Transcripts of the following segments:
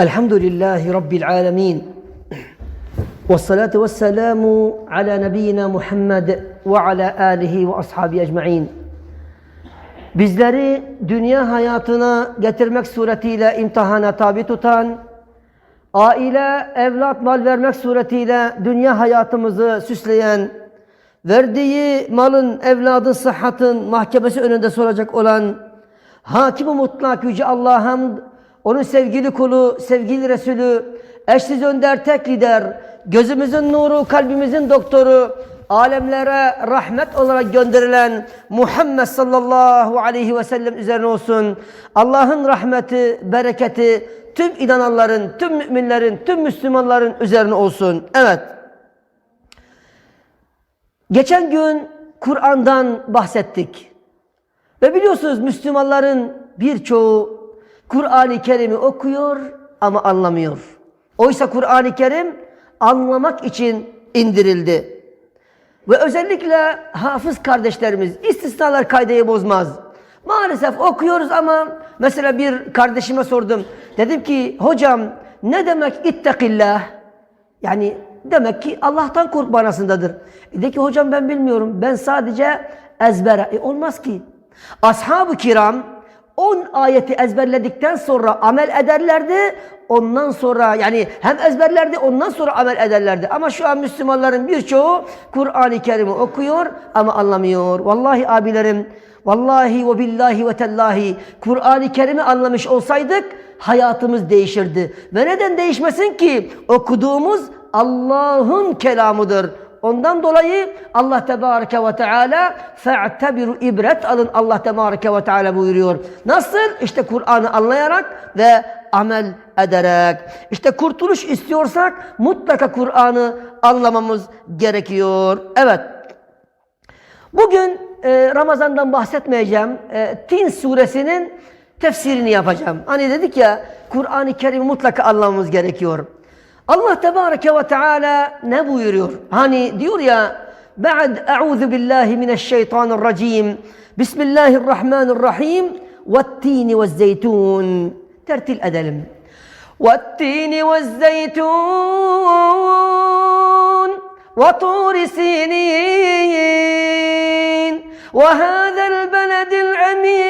Elhamdülillahi Rabbil alemin. Ve salatu ve selamu ala nebiyyina Muhammed ve ala alihi ve ashabi ecma'in. Bizleri dünya hayatına getirmek suretiyle imtihana tabi tutan, aile, evlat, mal vermek suretiyle dünya hayatımızı süsleyen, verdiği malın, evladın, sıhhatın mahkemesi önünde soracak olan, hakim-i mutlak yüce Allah'a hamd onun sevgili kulu, sevgili Resulü, eşsiz önder, tek lider, gözümüzün nuru, kalbimizin doktoru, alemlere rahmet olarak gönderilen Muhammed sallallahu aleyhi ve sellem üzerine olsun. Allah'ın rahmeti, bereketi tüm inananların, tüm müminlerin, tüm Müslümanların üzerine olsun. Evet. Geçen gün Kur'an'dan bahsettik. Ve biliyorsunuz Müslümanların birçoğu Kur'an-ı Kerim'i okuyor ama anlamıyor. Oysa Kur'an-ı Kerim anlamak için indirildi. Ve özellikle hafız kardeşlerimiz istisnalar kaydeyi bozmaz. Maalesef okuyoruz ama mesela bir kardeşime sordum. Dedim ki hocam ne demek ittakillah? Yani demek ki Allah'tan kork manasındadır. E dedi ki hocam ben bilmiyorum. Ben sadece ezbere. E olmaz ki. Ashab-ı kiram 10 ayeti ezberledikten sonra amel ederlerdi. Ondan sonra yani hem ezberlerdi ondan sonra amel ederlerdi. Ama şu an Müslümanların birçoğu Kur'an-ı Kerim'i okuyor ama anlamıyor. Vallahi abilerim, vallahi ve billahi ve tellahi Kur'an-ı Kerim'i anlamış olsaydık hayatımız değişirdi. Ve neden değişmesin ki? Okuduğumuz Allah'ın kelamıdır. Ondan dolayı Allah Tebareke ve Teala fe'tebiru ibret alın Allah Tebareke ve Teala buyuruyor. Nasıl? İşte Kur'an'ı anlayarak ve amel ederek. İşte kurtuluş istiyorsak mutlaka Kur'an'ı anlamamız gerekiyor. Evet. Bugün e, Ramazan'dan bahsetmeyeceğim. E, Tin suresinin tefsirini yapacağım. Hani dedik ya Kur'an-ı Kerim'i mutlaka anlamamız gerekiyor. Allah Tebareke ve Teala ne buyuruyor? Hani diyor ya Ba'd e'udhu billahi mineşşeytanirracim Bismillahirrahmanirrahim Vettini ve zeytun Tertil edelim. Vettini ve zeytun Ve turi sinin Ve hâzel beledil amin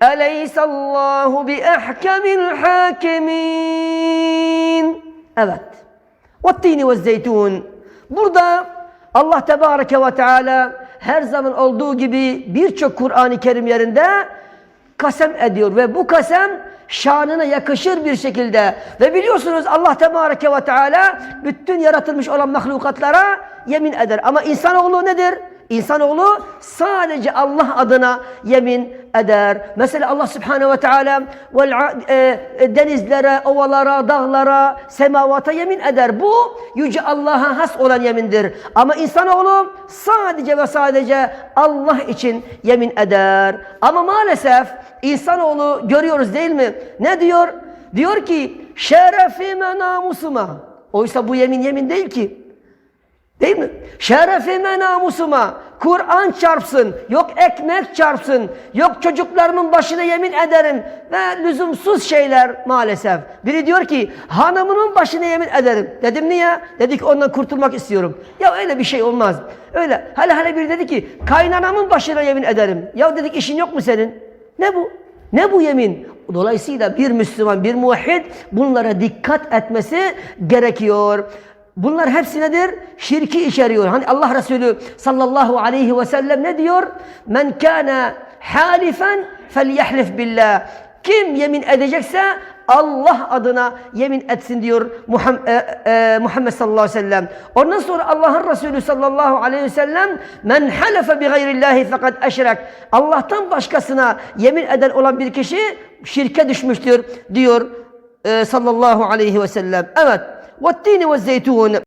Eleysallahu bi ehkemil hakimin. Evet. Ve tini ve zeytun. Burada Allah Tebareke ve Teala her zaman olduğu gibi birçok Kur'an-ı Kerim yerinde kasem ediyor ve bu kasem şanına yakışır bir şekilde ve biliyorsunuz Allah Tebareke ve Teala bütün yaratılmış olan mahlukatlara yemin eder. Ama insanoğlu nedir? İnsanoğlu sadece Allah adına yemin eder. Mesela Allah Subhanahu ve Teala denizlere, ovalara, dağlara, semavata yemin eder. Bu yüce Allah'a has olan yemindir. Ama insanoğlu sadece ve sadece Allah için yemin eder. Ama maalesef insanoğlu görüyoruz değil mi? Ne diyor? Diyor ki şerefime namusuma. Oysa bu yemin yemin değil ki. Değil mi? Şerefime namusuma Kur'an çarpsın, yok ekmek çarpsın, yok çocuklarımın başına yemin ederim ve lüzumsuz şeyler maalesef. Biri diyor ki hanımının başına yemin ederim. Dedim niye? Dedik ondan kurtulmak istiyorum. Ya öyle bir şey olmaz. Öyle. Hele hele biri dedi ki kaynanamın başına yemin ederim. Ya dedik işin yok mu senin? Ne bu? Ne bu yemin? Dolayısıyla bir Müslüman, bir muvahhid bunlara dikkat etmesi gerekiyor. Bunlar hepsi nedir? Şirki içeriyor. Hani Allah Resulü sallallahu aleyhi ve sellem ne diyor? Men kana halifen felyehlif billah. Kim yemin edecekse Allah adına yemin etsin diyor e, e, Muhammed sallallahu aleyhi ve sellem. Ondan sonra Allah'ın Resulü sallallahu aleyhi ve sellem men halefe bi gayrillahi fakat eşrek. Allah'tan başkasına yemin eden olan bir kişi şirke düşmüştür diyor e, sallallahu aleyhi ve sellem. Evet. Vettini ve zeytun.